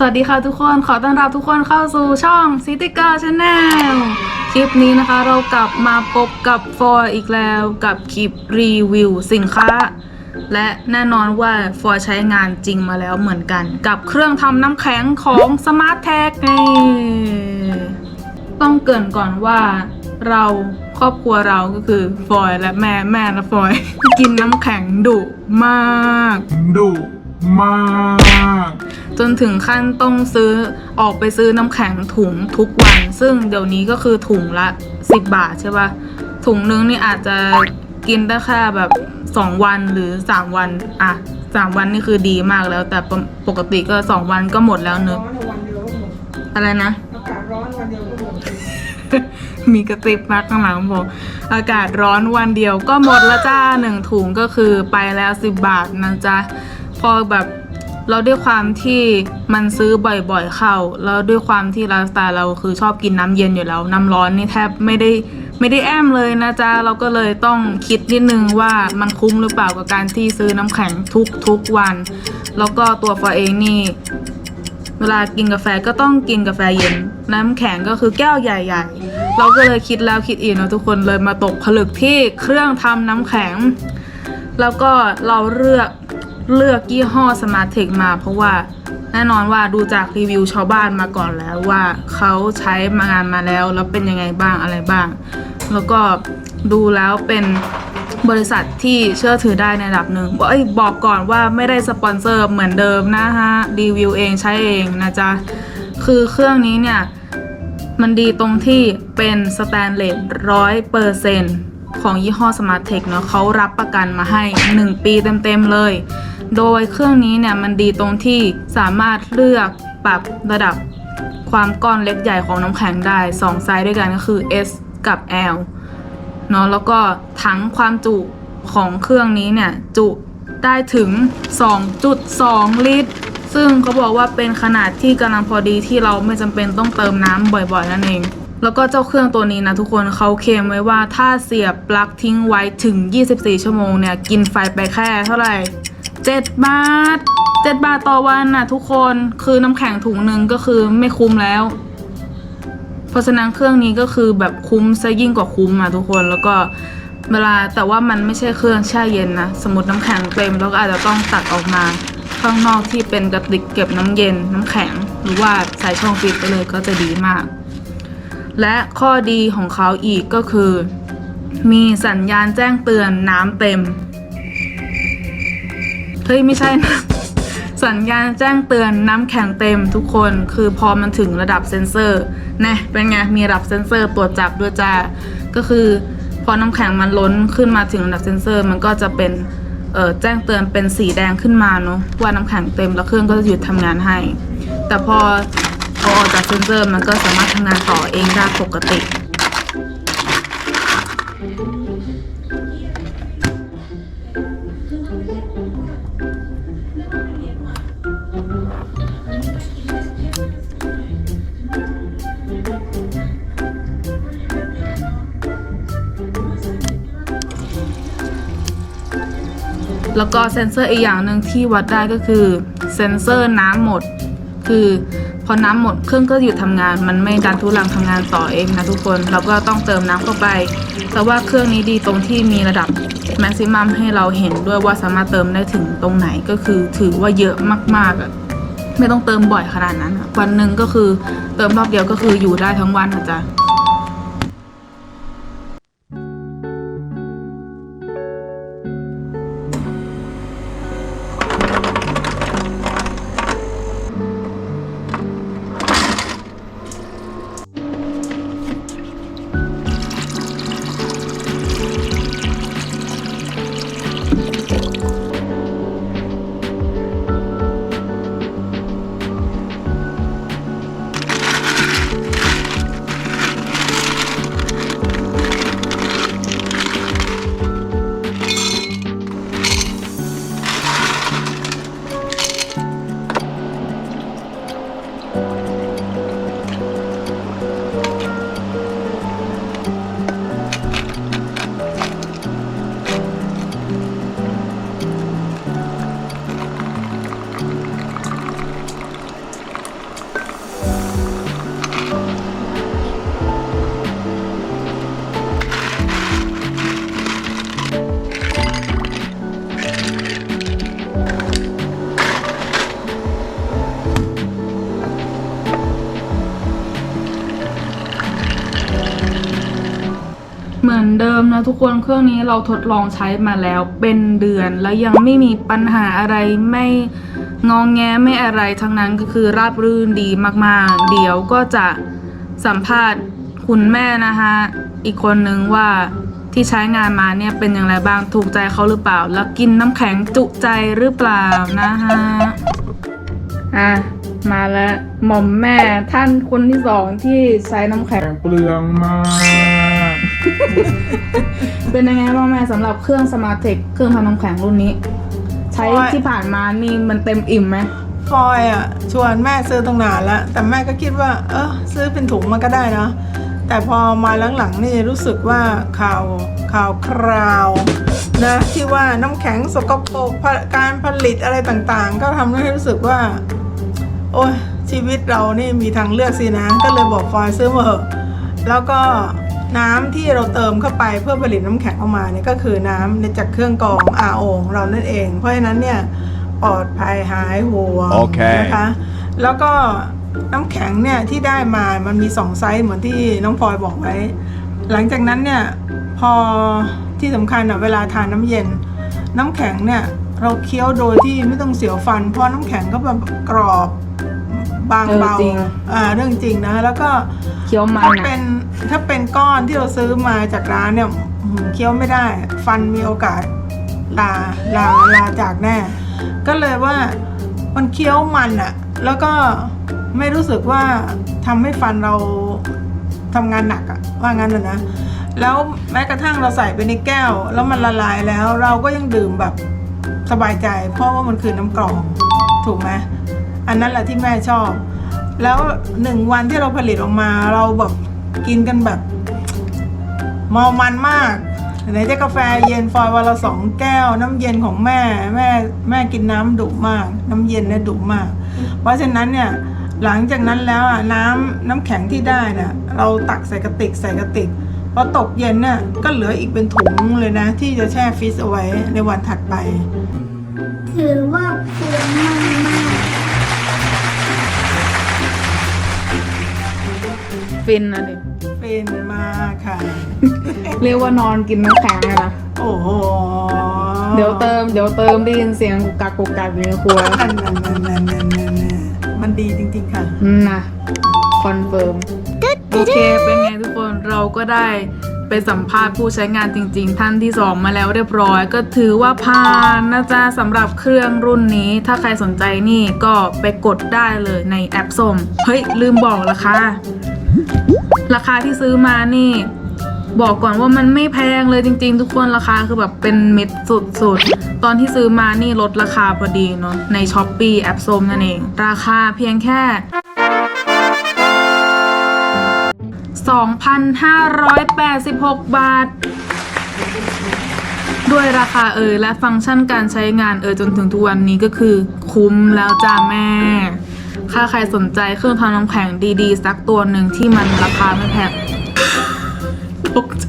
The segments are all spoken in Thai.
สวัสดีค่ะทุกคน ขอต้อนรับทุกคนเข้าสู่ช่อง City Girl Channel คลิปนี้นะคะเรากลับมาพบกับฟอยอีกแล้วกับคลิปรีวิวสินค้า และแน่นอนว่าฟอยใช้งานจริงมาแล้วเหมือนกัน กับเครื่องทำน้ำแข็งของ Smart Tag นี่ต้องเกรินก่อนว่าเราครอบครัวเราก็คือฟอยและแม่แม่และฟอย กินน้ำแข็งดุมากดุมาก จนถึงขั้นต้องซื้อออกไปซื้อน้ำแข็งถุงทุกวัน ซึ่งเดี๋ยวนี้ก็คือถุงละ 10 บาทใช่ปะถุงนึงนี่อาจจะกินได้แค่แบบ 2 วันหรือ 3 วันอะ3วันนี่คือดีมากแล้ว แต่ปกปกติก็ 2 วันก็หมดแล้วเนร้อะอนในวันเดียวก็หมดอะไรนะอากาศร้อนวันเดียวก็หมดมีกระติบมาข้างหลังบอกอากาศร้อนวันเดียวก็หมดละจ้าหนึ่งถุงก็คือไปแล้วสิบบาทนะจ๊ะ พอแบบ เราด้วยความที่มันซื้อบ่อยๆเข้า แล้วด้วยความที่ไลฟ์สไตล์เราคือชอบกินน้ำเย็นอยู่แล้ว น้ำร้อนนี่แทบไม่ได้ไม่ได้แอมเลยนะจ๊ะ เราก็เลยต้องคิดนิดนึงว่ามันคุ้มหรือเปล่ากับการที่ซื้อน้ำแข็งทุกทุกๆวัน แล้วก็ตัวฟอเองนี่เวลากินกาแฟก็ต้องกินกาแฟเย็น น้ำแข็งก็คือแก้วใหญ่ ๆ เราก็เลยคิดแล้วคิดอีกนะทุกคนเลยมาตกผลึกที่เครื่องทำน้ำแข็ง แล้วก็เราเลือก เลือกยี่ห้อสมาร์ทเทคมาเพราะว่าแน่นอนว่าดูจากรีวิวชาวบ้านมาก่อนแล้วว่าเขาใช้มางานมาแล้ว แล้วเป็นยังไงบ้างอะไรบ้าง แล้วก็ดูแล้วเป็นบริษัทที่เชื่อถือได้ในระดับหนึ่งบอกบอกก่อนว่าไม่ได้สปอนเซอร์เหมือนเดิมนะฮะรีวิวเองใช้เองนะจ๊ะ คือเครื่องนี้เนี่ย มันดีตรงที่เป็นสแตนเลสร้อยเปอร์เซ็นของยี่ห้อ Smart Tech เนาะเขารับประกันมาให้ 1 ปีเต็ม ๆ เลย โดยเครื่องนี้เนี่ยมันดีตรงที่สามารถเลือกปรับระดับความก้อนเล็กใหญ่ของน้ำแข็งได้ 2 ไซส์ด้วยกันก็คือ S กับ L เนาะแล้วก็ถังความจุของเครื่องนี้เนี่ยจุได้ถึง 2.2 ลิตร ซึ่งเขาบอกว่าเป็นขนาดที่กำลังพอดีที่เราไม่จำเป็นต้องเติมน้ำบ่อยๆนั่นเอง แล้วก็เจ้าเครื่องตัวนี้นะทุกคนเขาเคลมไว้ว่าถ้าเสียบปลั๊กทิ้งไว้ถึง 24 ชั่วโมงเนี่ย กินไฟไปแค่เท่าไหร่ 7 บาท 7 บาทต่อวันนะทุกคนคือน้ำแข็งถุงหนึ่งก็คือไม่คุ้มแล้ว เพราะฉะนั้นเครื่องนี้ก็คือแบบคุ้มซะยิ่งกว่าคุ้มอะทุกคนแล้วก็เวลาแต่ว่ามันไม่ใช่เครื่องแช่เย็นนะสมมติน้ำแข็งเต็มแล้วก็อาจจะต้องตักออกมาข้างนอกที่เป็นกระติกเก็บน้ำเย็นน้ำแข็ง หรือว่าใส่ช่องฟรีซไปเลยก็จะดีมาก และข้อดีของเขาอีกก็คือ มีสัญญาณแจ้งเตือนน้ำเต็ม เฮ้ยไม่ใช่นะ สัญญาณแจ้งเตือนน้ำแข็งเต็มทุกคนคือพอมันถึงระดับเซ็นเซอร์นะเป็นไงมีระดับเซ็นเซอร์ตรวจจับด้วยจ้าก็คือพอน้ำแข็งมันล้นขึ้นมาถึงระดับเซ็นเซอร์ มันก็จะเป็นแจ้งเตือนเป็นสีแดงขึ้นมาเนาะว่าน้ำแข็งเต็มแล้วเครื่องก็จะหยุดทำงานให้ แต่พอเอาออกจากเซ็นเซอร์มันก็สามารถทำงานต่อเองได้ปกติ แล้วก็เซ็นเซอร์อีกอย่างหนึ่งที่วัดได้ก็คือเซ็นเซอร์น้ำหมด คือพอน้ำหมดเครื่องก็หยุดทำงาน มันไม่ดันทุลังทำงานต่อเองนะทุกคนเราก็ต้องเติมน้ำเข้าไป แต่ว่าเครื่องนี้ดีตรงที่มีระดับแม็กซิมัมให้เราเห็นด้วยว่าสามารถเติมได้ถึงตรงไหนก็คือถือว่าเยอะมากๆอะไม่ต้องเติมบ่อยขนาดนั้น วันหนึ่งก็คือเติมรอบเดียวก็คืออยู่ได้ทั้งวันนะจ๊ะ นะทุกคนเครื่องนี้เราทดลองใช้มาแล้วเป็นเดือน แล้วยังไม่มีปัญหาอะไรไม่งองแงไม่อะไรทั้งนั้นก็คือราบรื่นดีมากๆ เดี๋ยวก็จะสัมภาษณ์คุณแม่นะคะอีกคนนึงว่าที่ใช้งานมาเนี่ยเป็นอย่างไรบ้างถูกใจเขาหรือเปล่า แล้วกินน้ำแข็งจุใจหรือเปล่านะคะอะมาแล้วหม่อมแม่ท่านคนที่สองที่ใช้น้ำแข็งเปลืองมาก เป็นยังไงบ้างแม่สำหรับเครื่อง Smart Tech เครื่องทำน้ำแข็งรุ่นนี้ ใช้โอ้ยที่ผ่านมานี่มันเต็มอิ่มไหมฟอยอะชวนแม่ซื้อตั้งนานแล้ว แต่แม่ก็คิดว่า เออซื้อเป็นถุงมันก็ได้นะแต่พอมาหลังๆนี่รู้สึกว่าข่าวข่าวคราวนะที่ว่าน้ำแข็งสกปรกผการผลิตอะไรต่างๆ ก็ทำให้รู้สึกว่า โอ้ยชีวิตเรานี่มีทางเลือกสินะ ก็เลยบอกฟอยซื้อมาเถอะแล้วก็ น้ำที่เราเติมเข้าไปเพื่อผลิตน้ำแข็งออกมาเนี่ยก็คือน้ำในจากเครื่องกรอง RO ของเรานั่นเอง เพราะฉะนั้นเนี่ยปลอดภัยหายห่วงโอเคนะคะแล้วก็น้ำแข็งเนี่ยที่ได้มามันมีสองไซส์เหมือนที่น้องพลอยบอกไว้ หลังจากนั้นเนี่ยพอที่สำคัญอะเวลาทานน้ำเย็น น้ำแข็งเนี่ยเราเคี้ยวโดยที่ไม่ต้องเสียวฟัน เพราะน้ำแข็งก็แบบกรอบบางเบาเออจริงอ่าเรื่องจริงนะแล้วก็ เคี้ยวมันถ้าเป็นถ้าเป็นก้อนที่เราซื้อมาจากร้านเนี่ยอืมเคี้ยวไม่ได้ ฟันมีโอกาสลาลาลาจากแน่ ก็เลยว่ามันเคี้ยวมันอะแล้วก็ไม่รู้สึกว่าทำให้ฟันเราทำงานหนักอะว่างั้นนะนะ แล้วแม้กระทั่งเราใส่ไปในแก้ว แล้วมันละลายแล้วเราก็ยังดื่มแบบสบายใจ เพราะว่ามันคือน้ำกรอง ถูกไหมอันนั้นแหละที่แม่ชอบ แล้วหนึ่งวันที่เราผลิตออกมาเราแบบกินกันแบบเมามันมากไหนจะกาแฟเย็นฟอยวันละสองแก้ว น้ำเย็นของแม่แม่แม่กินน้ำดุมาก น้ำเย็นเนี่ยดุมาก เพราะฉะนั้นเนี่ยหลังจากนั้นแล้วอะน้ำน้ำแข็งที่ได้น่ะเราตักใส่กระติกใส่กระติกพอตกเย็นน่ะก็เหลืออีกเป็นถุงเลยนะ ที่จะแช่ฟรีซเอาไว้ในวันถัดไป ถือว่าเปลืองมมาก ฟินนะดิเป็นมากค่ะ เรียกว่านอนกินน้ำแข็งเลยนะโอ้โหเดี๋ยวเติมเดี๋ยวเติมได้ยินเสียงกุกกักกุกกักอยู่ในครัวนั่นนั่นนั่นนั่นนั่นนั่นมันดีจริงๆค่ะนะคอนเฟิร์มโอเคเป็นไงทุกคนเราก็ได้ไปสัมภาษณ์ผู้ใช้งานจริง ๆ ท่านที่สองมาแล้วเรียบร้อย ก็ถือว่าผ่านนะจ๊ะสำหรับเครื่องรุ่นนี้ ถ้าใครสนใจนี่ก็ไปกดได้เลยในแอปส้มเฮ้ยลืมบอกราคา ราคาที่ซื้อมานี่ บอกก่อนว่ามันไม่แพงเลยจริง ๆ ทุกคนราคาคือแบบเป็นมิตรสุดๆ ตอนที่ซื้อมานี่ลดราคาพอดีเนาะใน s h อ p e e แอปส้มนั่นเอง ราคาเพียงแค่ 2,586 บาท ด้วยราคาเอ่ยและฟังก์ชันการใช้งานเอ่ยจนถึงทุกวันนี้ก็คือคุ้มแล้วจ้าแม่ ถ้าใครสนใจเครื่องทำน้ำแข็งดีๆ สักตัวหนึ่งที่มันราคาไม่แพงตกใจ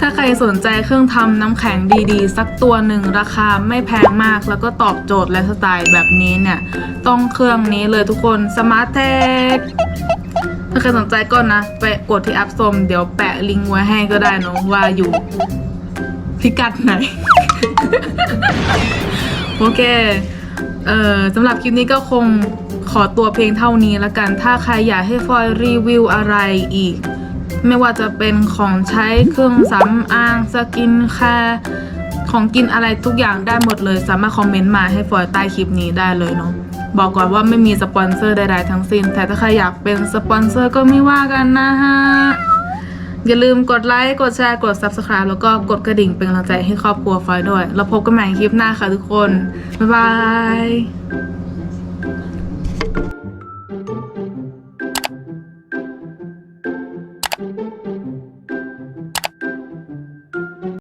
ถ้าใครสนใจเครื่องทำน้ำแข็งดีๆ สักตัวหนึ่งราคาไม่แพงมาก แล้วก็ตอบโจทย์และสไตล์แบบนี้เนี่ย ต้องเครื่องนี้เลยทุกคน Smart Tech ถ้าใครสนใจก็นะ ไปกดที่แอปส้มเดี๋ยวแปะลิงก์ไว้ให้ก็ได้เนอะว่าอยู่พิกัดไหน โอเค เอ่อสำหรับคลิปนี้ก็คงขอตัวเพียงเท่านี้ล้วกัน ถ้าใครอยากให้ฟอยรีวิวอะไรอีก ไม่ว่าจะเป็นของใช้เครื่องสำอางสกินแคร์ของกินอะไรทุกอย่างได้หมดเลย สามารถคอมเมนต์มาให้ฟอยใต้คลิปนี้ได้เลยเนาะบอกก่อนว่าไม่มีสปอนเซอร์ใดๆทั้งสิ้น แต่ถ้าใครอยากเป็นสปอนเซอร์ก็ไม่ว่ากันนะฮะ อย่าลืมกดไลค์ กดแชร์ กด Subscribe แล้วก็กดกระดิ่งเป็นกำลังใจให้ครอบครัวฟอยด้วย แล้วพบกันใหม่คลิปหน้าค่ะทุกคน บ๊ายบาย